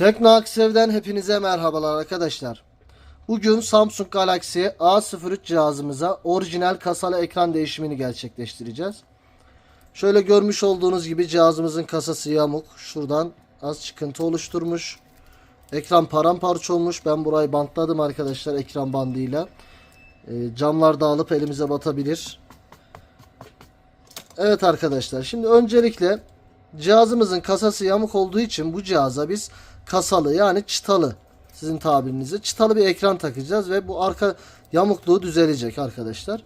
Aksev'den hepinize merhabalar arkadaşlar. Bugün Samsung Galaxy A03 cihazımıza orijinal kasalı ekran değişimini gerçekleştireceğiz. Şöyle görmüş olduğunuz gibi cihazımızın kasası yamuk. Şuradan az çıkıntı oluşturmuş. Ekran paramparça olmuş. Ben burayı bantladım arkadaşlar ekran bandıyla. Ee, camlar dağılıp elimize batabilir. Evet arkadaşlar şimdi öncelikle cihazımızın kasası yamuk olduğu için bu cihaza biz kasalı yani çıtalı sizin tabirinizle çıtalı bir ekran takacağız ve bu arka yamukluğu düzelecek arkadaşlar.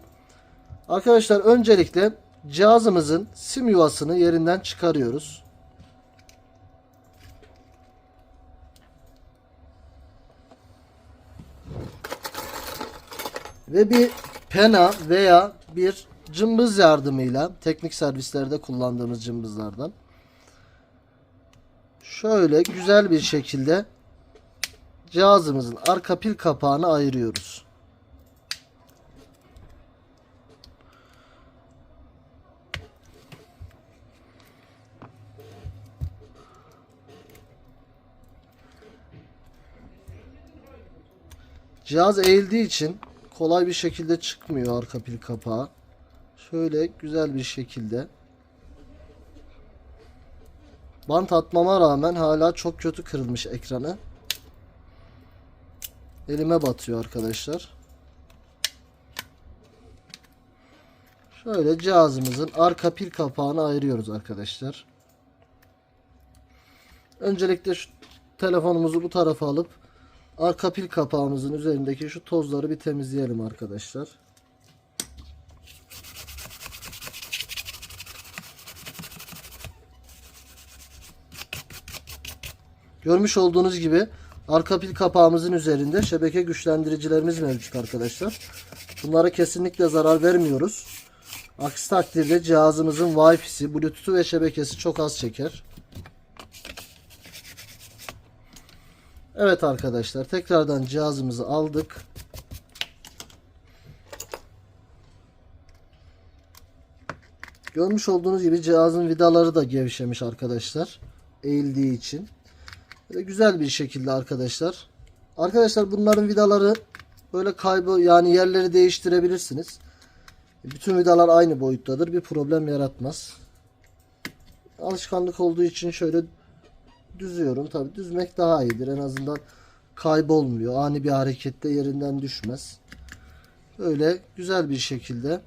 Arkadaşlar öncelikle cihazımızın sim yuvasını yerinden çıkarıyoruz. Ve bir pena veya bir cımbız yardımıyla teknik servislerde kullandığımız cımbızlardan şöyle güzel bir şekilde cihazımızın arka pil kapağını ayırıyoruz. Cihaz eğildiği için kolay bir şekilde çıkmıyor arka pil kapağı. Şöyle güzel bir şekilde Bant atmama rağmen hala çok kötü kırılmış ekranı. Elime batıyor arkadaşlar. Şöyle cihazımızın arka pil kapağını ayırıyoruz arkadaşlar. Öncelikle şu telefonumuzu bu tarafa alıp arka pil kapağımızın üzerindeki şu tozları bir temizleyelim arkadaşlar. Görmüş olduğunuz gibi arka pil kapağımızın üzerinde şebeke güçlendiricilerimiz mevcut arkadaşlar. Bunlara kesinlikle zarar vermiyoruz. Aksi takdirde cihazımızın Wi-Fi'si, Bluetooth'u ve şebekesi çok az çeker. Evet arkadaşlar tekrardan cihazımızı aldık. Görmüş olduğunuz gibi cihazın vidaları da gevşemiş arkadaşlar. Eğildiği için. Güzel bir şekilde arkadaşlar. Arkadaşlar bunların vidaları böyle kaybı yani yerleri değiştirebilirsiniz. Bütün vidalar aynı boyuttadır. Bir problem yaratmaz. Alışkanlık olduğu için şöyle düzüyorum. Tabi düzmek daha iyidir. En azından kaybolmuyor. Ani bir harekette yerinden düşmez. Böyle güzel bir şekilde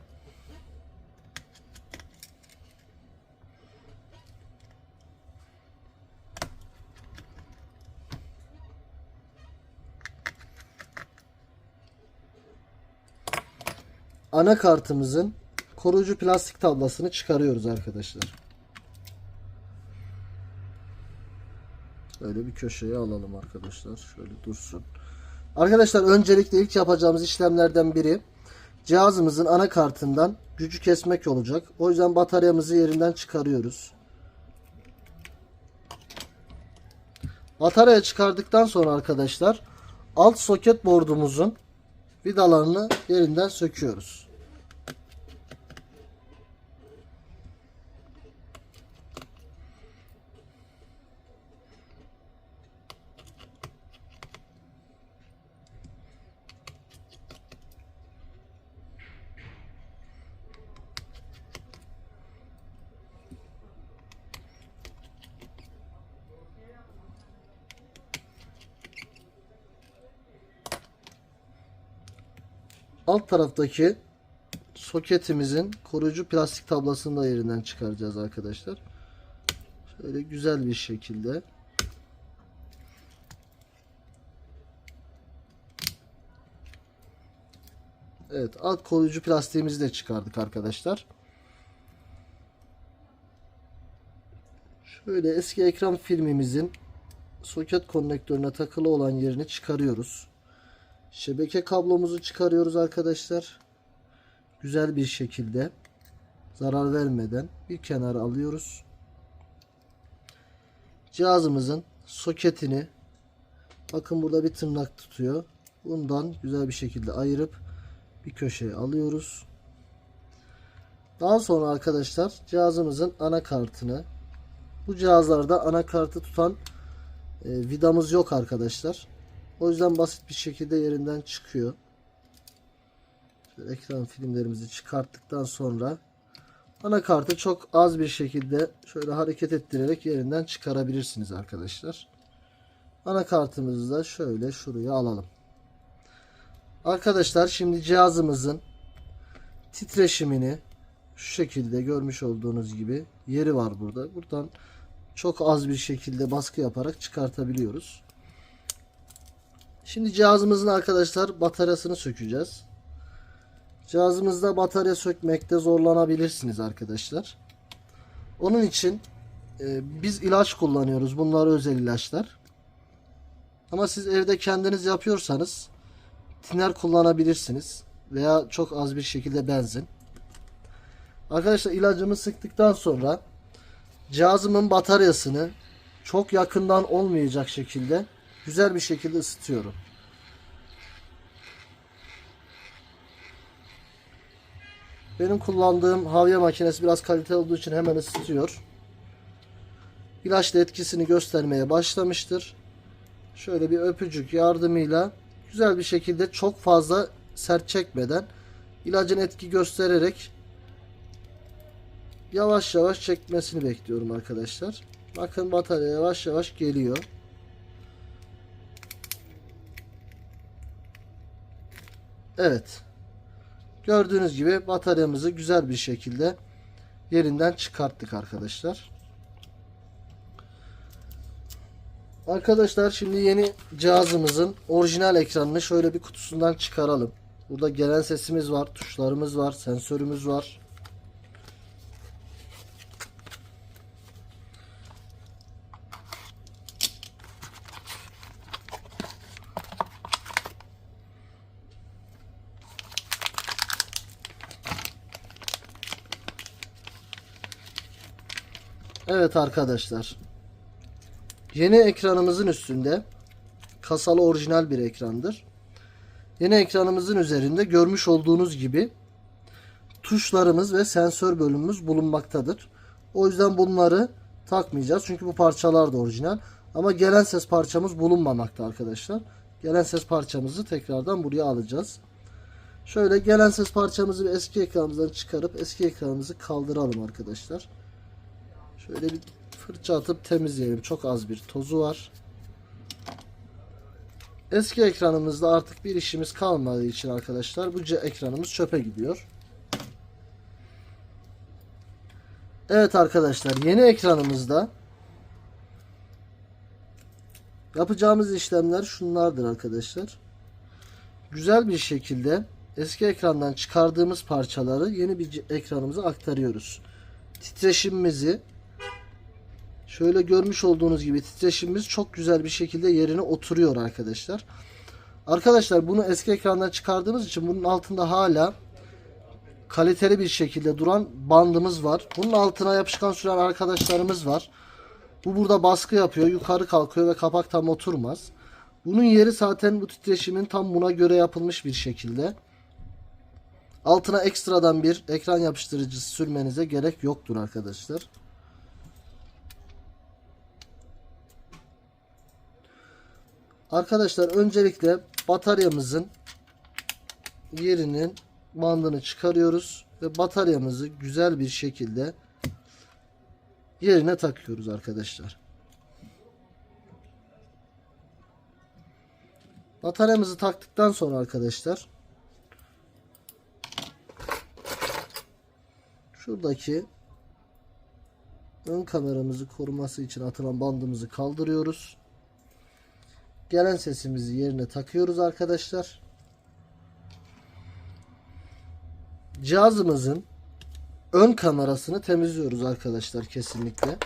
anakartımızın koruyucu plastik tablasını çıkarıyoruz arkadaşlar. Böyle bir köşeye alalım arkadaşlar. Şöyle dursun. Arkadaşlar öncelikle ilk yapacağımız işlemlerden biri cihazımızın anakartından gücü kesmek olacak. O yüzden bataryamızı yerinden çıkarıyoruz. Batarya çıkardıktan sonra arkadaşlar alt soket bordumuzun vidalarını yerinden söküyoruz. Alt taraftaki soketimizin koruyucu plastik tablasını da yerinden çıkaracağız arkadaşlar. Şöyle güzel bir şekilde. Evet alt koruyucu plastiğimizi de çıkardık arkadaşlar. Şöyle eski ekran filmimizin soket konnektörüne takılı olan yerini çıkarıyoruz. Şebeke kablomuzu çıkarıyoruz arkadaşlar. Güzel bir şekilde zarar vermeden bir kenara alıyoruz. Cihazımızın soketini bakın burada bir tırnak tutuyor. Bundan güzel bir şekilde ayırıp bir köşeye alıyoruz. Daha sonra arkadaşlar cihazımızın anakartını bu cihazlarda anakartı tutan E, vidamız yok arkadaşlar. O yüzden basit bir şekilde yerinden çıkıyor. Şöyle ekran filmlerimizi çıkarttıktan sonra anakartı çok az bir şekilde şöyle hareket ettirerek yerinden çıkarabilirsiniz arkadaşlar. Anakartımızı da şöyle şuraya alalım. Arkadaşlar şimdi cihazımızın titreşimini şu şekilde görmüş olduğunuz gibi yeri var burada. Buradan çok az bir şekilde baskı yaparak çıkartabiliyoruz. Şimdi cihazımızın arkadaşlar bataryasını sökeceğiz. Cihazımızda batarya sökmekte zorlanabilirsiniz arkadaşlar. Onun için e, biz ilaç kullanıyoruz. Bunlar özel ilaçlar. Ama siz evde kendiniz yapıyorsanız tiner kullanabilirsiniz. Veya çok az bir şekilde benzin. Arkadaşlar ilacımı sıktıktan sonra cihazımın bataryasını çok yakından olmayacak şekilde güzel bir şekilde ısıtıyorum. Benim kullandığım havya makinesi biraz kaliteli olduğu için hemen ısıtıyor. İlaç da etkisini göstermeye başlamıştır. Şöyle bir öpücük yardımıyla güzel bir şekilde çok fazla sert çekmeden ilacın etki göstererek yavaş yavaş çekmesini bekliyorum arkadaşlar. Bakın batarya yavaş yavaş geliyor. Evet. Gördüğünüz gibi bataryamızı güzel bir şekilde yerinden çıkarttık arkadaşlar. Arkadaşlar şimdi yeni cihazımızın orijinal ekranını şöyle bir kutusundan çıkaralım. Burada gelen sesimiz var, tuşlarımız var, sensörümüz var. Evet arkadaşlar. Yeni ekranımızın üstünde kasalı orijinal bir ekrandır. Yeni ekranımızın üzerinde görmüş olduğunuz gibi tuşlarımız ve sensör bölümümüz bulunmaktadır. O yüzden bunları takmayacağız. Çünkü bu parçalar da orijinal. Ama gelen ses parçamız bulunmamakta arkadaşlar. Gelen ses parçamızı tekrardan buraya alacağız. Şöyle gelen ses parçamızı eski ekranımızdan çıkarıp eski ekranımızı kaldıralım arkadaşlar. Şöyle bir fırça atıp temizleyelim. Çok az bir tozu var. Eski ekranımızda artık bir işimiz kalmadığı için arkadaşlar bu ekranımız çöpe gidiyor. Evet arkadaşlar yeni ekranımızda yapacağımız işlemler şunlardır arkadaşlar. Güzel bir şekilde eski ekrandan çıkardığımız parçaları yeni bir ekranımıza aktarıyoruz. Titreşimimizi Şöyle görmüş olduğunuz gibi titreşimimiz çok güzel bir şekilde yerine oturuyor arkadaşlar. Arkadaşlar bunu eski ekrandan çıkardığımız için bunun altında hala kaliteli bir şekilde duran bandımız var. Bunun altına yapışkan süren arkadaşlarımız var. Bu burada baskı yapıyor. Yukarı kalkıyor ve kapak tam oturmaz. Bunun yeri zaten bu titreşimin tam buna göre yapılmış bir şekilde. Altına ekstradan bir ekran yapıştırıcısı sürmenize gerek yoktur arkadaşlar. Arkadaşlar öncelikle bataryamızın yerinin bandını çıkarıyoruz ve bataryamızı güzel bir şekilde yerine takıyoruz arkadaşlar. Bataryamızı taktıktan sonra arkadaşlar şuradaki ön kameramızı koruması için atılan bandımızı kaldırıyoruz. Gelen sesimizi yerine takıyoruz arkadaşlar. Cihazımızın ön kamerasını temizliyoruz arkadaşlar kesinlikle.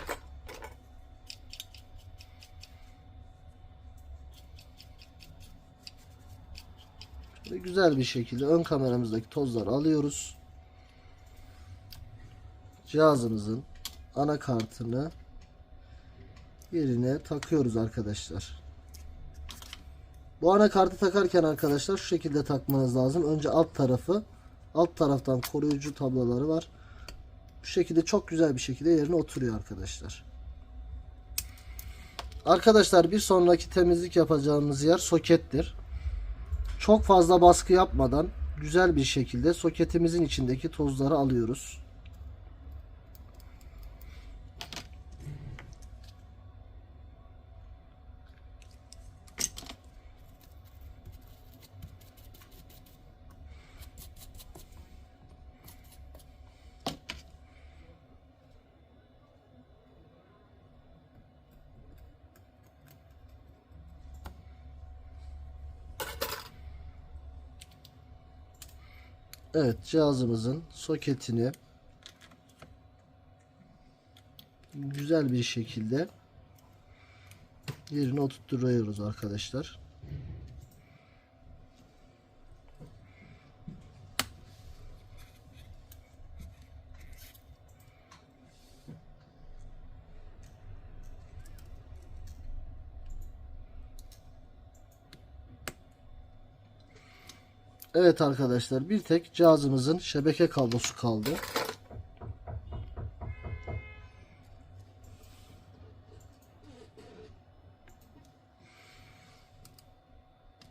Şöyle güzel bir şekilde ön kameramızdaki tozları alıyoruz. Cihazımızın anakartını yerine takıyoruz arkadaşlar. Bu anakartı takarken arkadaşlar şu şekilde takmanız lazım. Önce alt tarafı alt taraftan koruyucu tabloları var. Bu şekilde çok güzel bir şekilde yerine oturuyor arkadaşlar. Arkadaşlar bir sonraki temizlik yapacağımız yer sokettir. Çok fazla baskı yapmadan güzel bir şekilde soketimizin içindeki tozları alıyoruz. Evet cihazımızın soketini güzel bir şekilde yerine oturtuyoruz arkadaşlar. Evet arkadaşlar bir tek cihazımızın şebeke kablosu kaldı.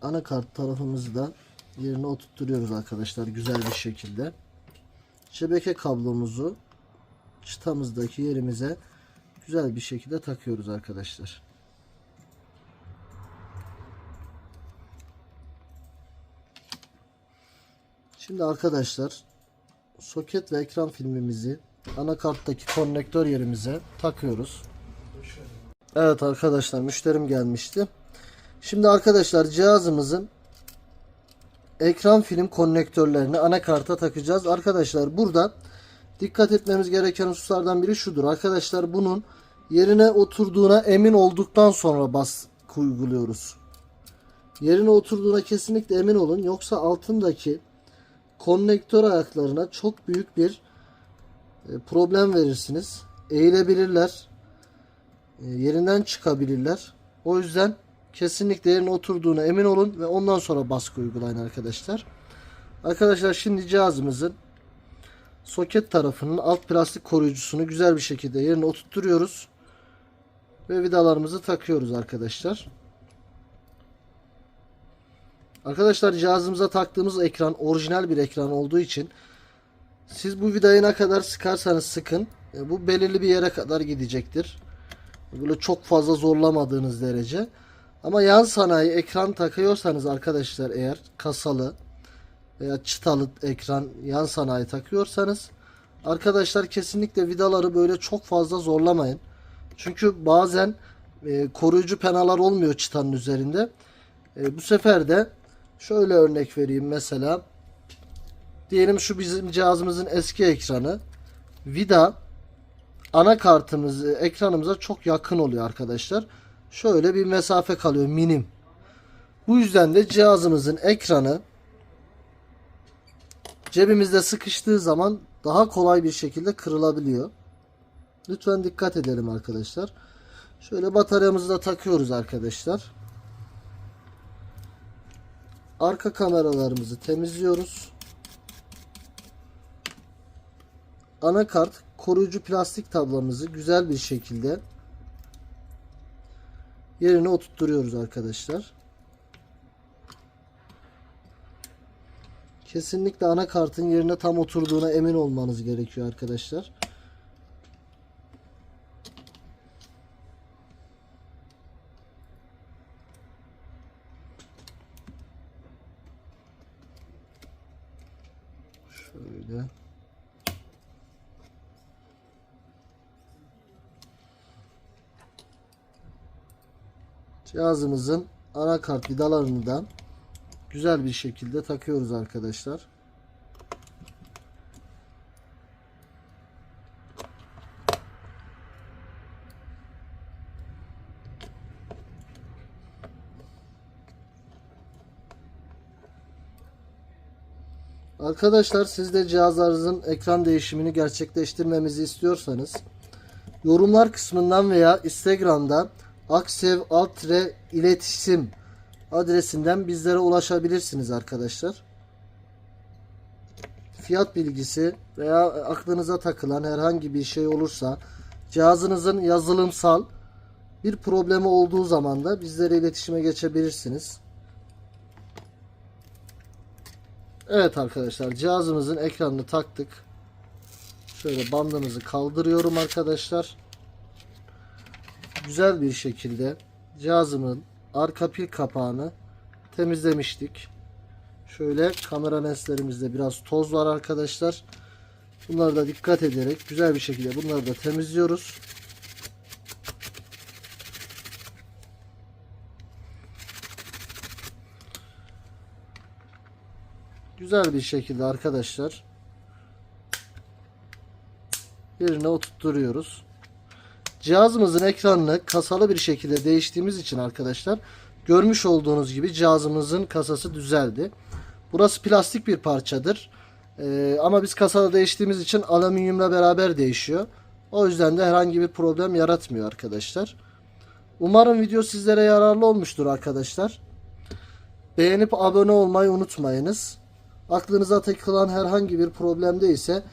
Anakart tarafımızı da yerine oturtuyoruz arkadaşlar güzel bir şekilde. Şebeke kablomuzu çıtamızdaki yerimize güzel bir şekilde takıyoruz arkadaşlar. Şimdi arkadaşlar soket ve ekran filmimizi anakarttaki konnektör yerimize takıyoruz. Evet arkadaşlar müşterim gelmişti. Şimdi arkadaşlar cihazımızın ekran film konnektörlerini anakarta takacağız. Arkadaşlar burada dikkat etmemiz gereken hususlardan biri şudur. Arkadaşlar bunun yerine oturduğuna emin olduktan sonra baskı uyguluyoruz. Yerine oturduğuna kesinlikle emin olun. Yoksa altındaki konnektör ayaklarına çok büyük bir e, problem verirsiniz. Eğilebilirler. e, Yerinden çıkabilirler. O yüzden kesinlikle yerine oturduğuna emin olun ve ondan sonra baskı uygulayın arkadaşlar. Arkadaşlar şimdi cihazımızın soket tarafının alt plastik koruyucusunu güzel bir şekilde yerine oturtuyoruz. Ve vidalarımızı takıyoruz arkadaşlar. Arkadaşlar cihazımıza taktığımız ekran orijinal bir ekran olduğu için siz bu vidayı ne kadar sıkarsanız sıkın e, bu belirli bir yere kadar gidecektir. Böyle çok fazla zorlamadığınız derece. Ama yan sanayi ekran takıyorsanız arkadaşlar eğer kasalı veya çıtalı ekran yan sanayi takıyorsanız arkadaşlar kesinlikle vidaları böyle çok fazla zorlamayın. Çünkü bazen e, koruyucu penalar olmuyor çıtanın üzerinde. E, bu sefer de şöyle örnek vereyim mesela. Diyelim şu bizim cihazımızın eski ekranı. Vida anakartımız ekranımıza çok yakın oluyor arkadaşlar. Şöyle bir mesafe kalıyor minim. Bu yüzden de cihazımızın ekranı cebimizde sıkıştığı zaman daha kolay bir şekilde kırılabiliyor. Lütfen dikkat edelim arkadaşlar. Şöyle bataryamızı da takıyoruz arkadaşlar. Arka kameralarımızı temizliyoruz. Anakart koruyucu plastik tablamızı güzel bir şekilde yerine oturtturuyoruz arkadaşlar. Kesinlikle anakartın yerine tam oturduğuna emin olmanız gerekiyor arkadaşlar. Şöyle. Cihazımızın anakart vidalarını da güzel bir şekilde takıyoruz arkadaşlar. Arkadaşlar siz de cihazlarınızın ekran değişimini gerçekleştirmemizi istiyorsanız yorumlar kısmından veya Instagram'da Aksev Altre iletişim adresinden bizlere ulaşabilirsiniz arkadaşlar. Fiyat bilgisi veya aklınıza takılan herhangi bir şey olursa cihazınızın yazılımsal Bir problemi olduğu zaman da bizlere iletişime geçebilirsiniz. Evet arkadaşlar cihazımızın ekranını taktık. Şöyle bandımızı kaldırıyorum arkadaşlar. Güzel bir şekilde cihazımın arka pil kapağını temizlemiştik. Şöyle kamera lenslerimizde biraz toz var arkadaşlar. Bunları da dikkat ederek güzel bir şekilde bunları da temizliyoruz. Güzel bir şekilde arkadaşlar yerine oturtturuyoruz. Cihazımızın ekranını kasalı bir şekilde değiştiğimiz için arkadaşlar görmüş olduğunuz gibi cihazımızın kasası düzeldi. Burası plastik bir parçadır. Ee, ama biz kasada değiştiğimiz için alüminyumla beraber değişiyor. O yüzden de herhangi bir problem yaratmıyor arkadaşlar. Umarım video sizlere yararlı olmuştur arkadaşlar. Beğenip abone olmayı unutmayınız. Aklınıza takılan herhangi bir problemde ise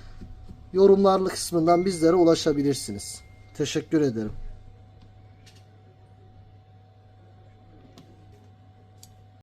yorumlarlı kısmından bizlere ulaşabilirsiniz. Teşekkür ederim.